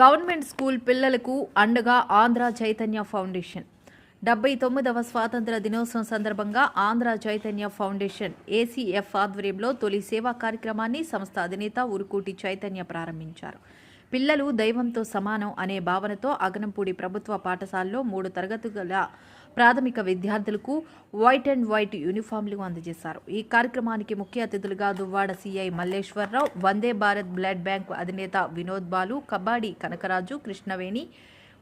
Government school పిల్లలకు అండగా Andhra Chaitanya foundation. డెబ్బై తొమ్మిదవ స్వాతంత్ర దినోత్సవం సందర్భంగా ఆంధ్ర చైతన్య ఫౌండేషన్ ఏసీఎఫ్ ఆధ్వర్యంలో తొలి సేవా కార్యక్రమాన్ని సంస్థ అధినేత ఉరుకూటి చైతన్య ప్రారంభించారు. పిల్లలు దైవంతో సమానం అనే భావనతో అగనంపూడి ప్రభుత్వ పాఠశాలలో మూడు తరగతుల ప్రాథమిక విద్యార్థులకు వైట్ అండ్ వైట్ యూనిఫామ్లు అందజేశారు. ఈ కార్యక్రమానికి ముఖ్య అతిథులుగా Duvvada CI Malleswararao Vande Bharat blood bank అధినేత వినోద్ బాలు కబాడీ కనకరాజు కృష్ణవేణి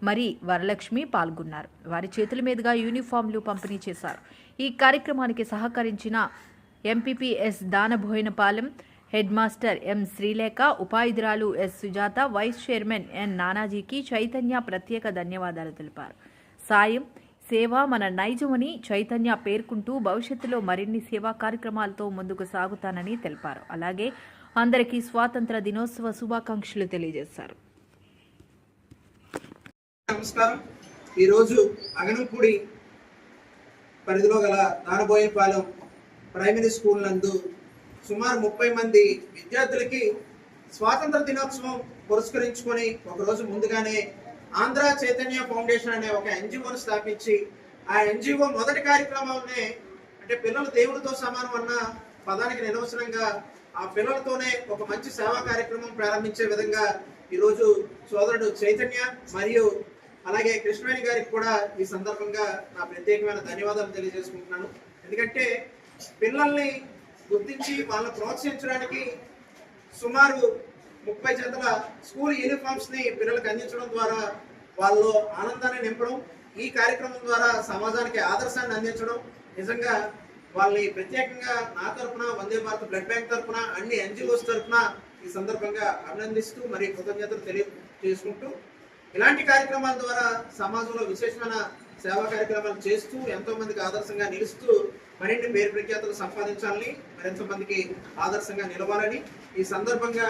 మరి వరలక్ష్మి పాల్గొన్నారు. వారి చేతుల మీదుగా యూనిఫామ్లు పంపిణీ చేశారు. ఈ కార్యక్రమానికి సహకరించిన MPPS Danabhoyinapalem head master M Srilekha ఉపాధ్యురాలు S Sujatha vice chairman N నానాజీకి Chaitanya ప్రత్యేక ధన్యవాదాలు తెలిపారు. సాయం సేవ మన నైజమని చైతన్య పేర్కొంటూ భవిష్యత్తులో మరిన్ని సేవా కార్యక్రమాలతో ముందుకు సాగుతానని తెలిపారు. అలాగే అందరికీ స్వాతంత్ర దినోత్సవ శుభాకాంక్షలు తెలియజేశారు. నమస్కారం. ఈరోజు అగనంపూడి పరిధిలో గల నానబోయేపాలెం ప్రైమరీ స్కూల్ నందు సుమారు ముప్పై మంది విద్యార్థులకి స్వాతంత్ర దినోత్సవం పురస్కరించుకొని ఒకరోజు ముందుగానే ఆంధ్ర చైతన్య ఫౌండేషన్ అనే ఒక ఎన్జిఓను స్థాపించి ఆ ఎన్జిఓ మొదటి కార్యక్రమంలోనే అంటే పిల్లలు దేవుడితో సమానం అన్న పదానికి నిరవసనంగా ఆ పిల్లలతోనే ఒక మంచి సేవా కార్యక్రమం ప్రారంభించే విధంగా ఈరోజు సోదరుడు చైతన్య మరియు అలాగే కృష్ణవేణి గారికి కూడా ఈ సందర్భంగా నా ప్రత్యేకమైన ధన్యవాదాలు తెలియజేసుకుంటున్నాను. ఎందుకంటే పిల్లల్ని గుర్తించి వాళ్ళని ప్రోత్సహించడానికి సుమారు ముప్పై జతల స్కూల్ యూనిఫామ్స్ని పిల్లలకు అందించడం ద్వారా వాళ్ళు ఆనందాన్ని నింపడం ఈ కార్యక్రమం ద్వారా సమాజానికి ఆదర్శాన్ని అందించడం నిజంగా వాళ్ళని ప్రత్యేకంగా నా తరపున వందే భారత్ బ్లడ్ బ్యాంక్ తరఫున అన్ని ఎన్జిఓస్ తరఫున ఈ సందర్భంగా అభినందిస్తూ మరి కృతజ్ఞతలు తెలియజేసుకుంటూ ఇలాంటి కార్యక్రమాల ద్వారా సమాజంలో విశేషమైన సేవా కార్యక్రమాలు చేస్తూ ఎంతో మందికి ఆదర్శంగా నిలుస్తూ మరిన్ని పేరు ప్రఖ్యాతులు సంపాదించాలని మరింత మందికి ఆదర్శంగా నిలవాలని ఈ సందర్భంగా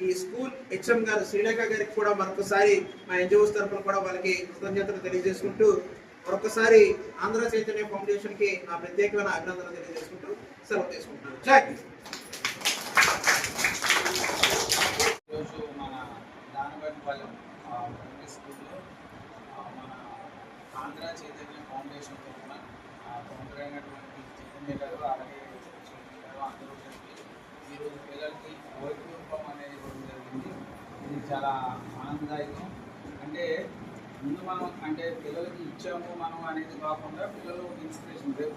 ఈ స్కూల్ హెచ్ఎం గారు శ్రీలేఖ గారికి కూడా మరొకసారి మా ఎన్జిఓస్ తరఫున కూడా వాళ్ళకి కృతజ్ఞతలు తెలియజేసుకుంటూ మరొకసారి ఆంధ్ర చైతన్య ఫౌండేషన్కి నా ప్రత్యేకమైన అభినందనలు తెలియజేసుకుంటూ సెలవు తీసుకుంటున్నాను. జాక్ ఈరోజు మన స్కూల్లో మన ఆంధ్ర చైతన్య ఫౌండేషన్ తరఫున ఆ, ఫౌండర్ అయినటువంటి చైతన్య గారు అలాగే చైతన్య గారు అందరూ కలిపి ఈరోజు పిల్లలకి వైట్ యూనిఫామ్ అనేది ఇవ్వడం జరిగింది ఇది చాలా సాంప్రదాయకం. అంటే ముందు మనం అంటే పిల్లలకి ఇచ్చాము మనం అనేది కాకుండా పిల్లలు ఒక ఇన్స్పిరేషన్ రేపు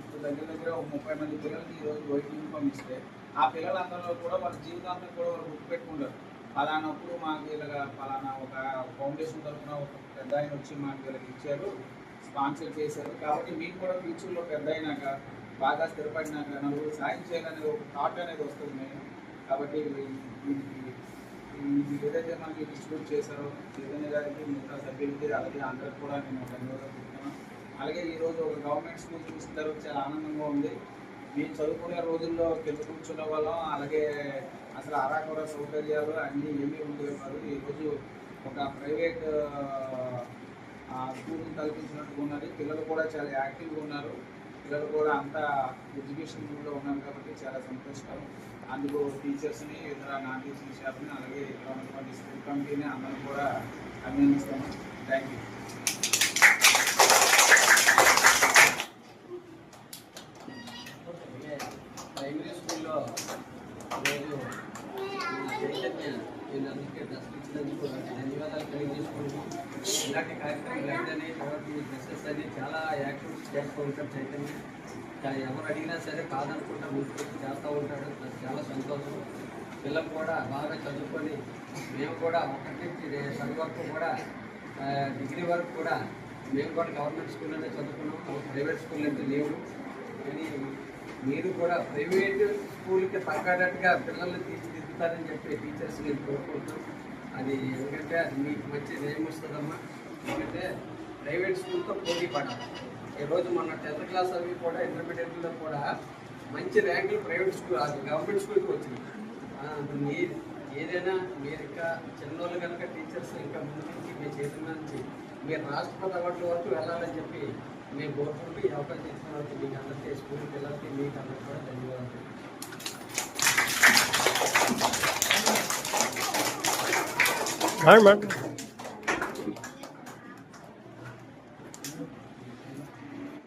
ఇప్పుడు దగ్గర దగ్గర ఒక ముప్పై మంది పిల్లలకి ఈరోజు వైట్ యూనిఫామ్ ఇస్తే ఆ పిల్లలందరిలో కూడా వాళ్ళ జీవితాంతం కూడా వాళ్ళు గుర్తుపెట్టుకుంటారు. పలానప్పుడు మాకు ఇలాగా పలానా ఒక ఫౌండేషన్ తరఫున ఒక పెద్ద ఆయన వచ్చి మాకు వీళ్ళకి ఇచ్చారు స్పాన్సర్ చేశారు. కాబట్టి మీకు కూడా ఫ్యూచర్లో పెద్ద అయినాక బాగా స్థిరపడినాక నలుగురు సాయం చేయాలనే ఒక థాట్ అనేది వస్తుంది. నేను కాబట్టి దీనికి ఏదైతే మనకి డిస్ట్రిబ్యూట్ చేశారో చైతన్య గారికి మిగతా సభ్యులకి అలాగే అందరికి కూడా నేను ధన్యవాదాలు చెప్తున్నాను. అలాగే ఈరోజు ఒక గవర్నమెంట్ స్కూల్ చూసిన తర్వాత చాలా ఆనందంగా ఉంది. మేము చదువుకునే రోజుల్లో తెలుగు కూర్చున్న వాళ్ళం అలాగే అసలు అరాకొర సౌకర్యాలు అన్నీ ఏమీ ఉండేవారు ఈరోజు ఒక ప్రైవేట్ స్కూల్ కల్పించినట్టుగా ఉన్నది. పిల్లలు కూడా చాలా యాక్టివ్గా ఉన్నారు. పిల్లలు కూడా అంతా ఎడ్యుకేషన్లో ఉన్నారు కాబట్టి చాలా సంతోషకరం అందుకు టీచర్స్ని ఇతర నాన్ టీచింగ్ స్టాఫ్ని అలాగే ఇక్కడ ఉన్నటువంటి స్కూల్ కమిటీని అందరం కూడా అభినందిస్తాము. థ్యాంక్ యూ ప్రైమరీ స్కూల్లో ఈరోజు ఈ చైతన్య నేను అందుకే డ్రెస్ ఇచ్చినందుకు ధన్యవాదాలు తెలియజేసుకుంటూ ఇలాంటి కార్యక్రమం లేదని తర్వాత డ్రెస్సెస్ అని చాలా యాక్టివిటీస్ చేస్తూ ఉంటాడు చైతన్య. ఎవరు అడిగినా సరే కాదనుకుంటా ముందుకు చేస్తూ ఉంటాడు. చాలా సంతోషం. పిల్లలు కూడా బాగా చదువుకొని మేము కూడా ఒకటి చదువు వరకు కూడా డిగ్రీ వరకు కూడా మేము కూడా గవర్నమెంట్ స్కూల్లోనే చదువుకున్నాం. ప్రైవేట్ స్కూల్ అంటే లేవు. కానీ మీరు కూడా ప్రైవేట్ స్కూల్కి తగ్గట్టుగా పిల్లల్ని చెప్తారని చెప్పి టీచర్స్ నేను కోరుకుంటున్నాను అది ఎందుకంటే అది మీకు మంచి నేమ్ వస్తుందమ్మా ఎందుకంటే ప్రైవేట్ స్కూల్తో పోటీ పడాలి ఈరోజు మన టెన్త్ క్లాస్ అవి కూడా ఇంటర్మీడియట్లో కూడా మంచి ర్యాంకులు ప్రైవేట్ స్కూల్ అది గవర్నమెంట్ స్కూల్కి వచ్చింది. మీ ఏదైనా మీరు ఇంకా చిన్నోళ్ళు కనుక టీచర్స్ ఇంకా ముందు నుంచి మీ చేతుల నుంచి మీరు రాష్ట్రపతి అవార్డుల వరకు వెళ్ళాలని చెప్పి మేము కోరుకుంటూ ఈ అవకాశం ఇచ్చిన వరకు మీకు అందరికీ స్కూల్ పిల్లలకి మీకు అందరికీ కూడా ధన్యవాదాలు. Hi, Mark.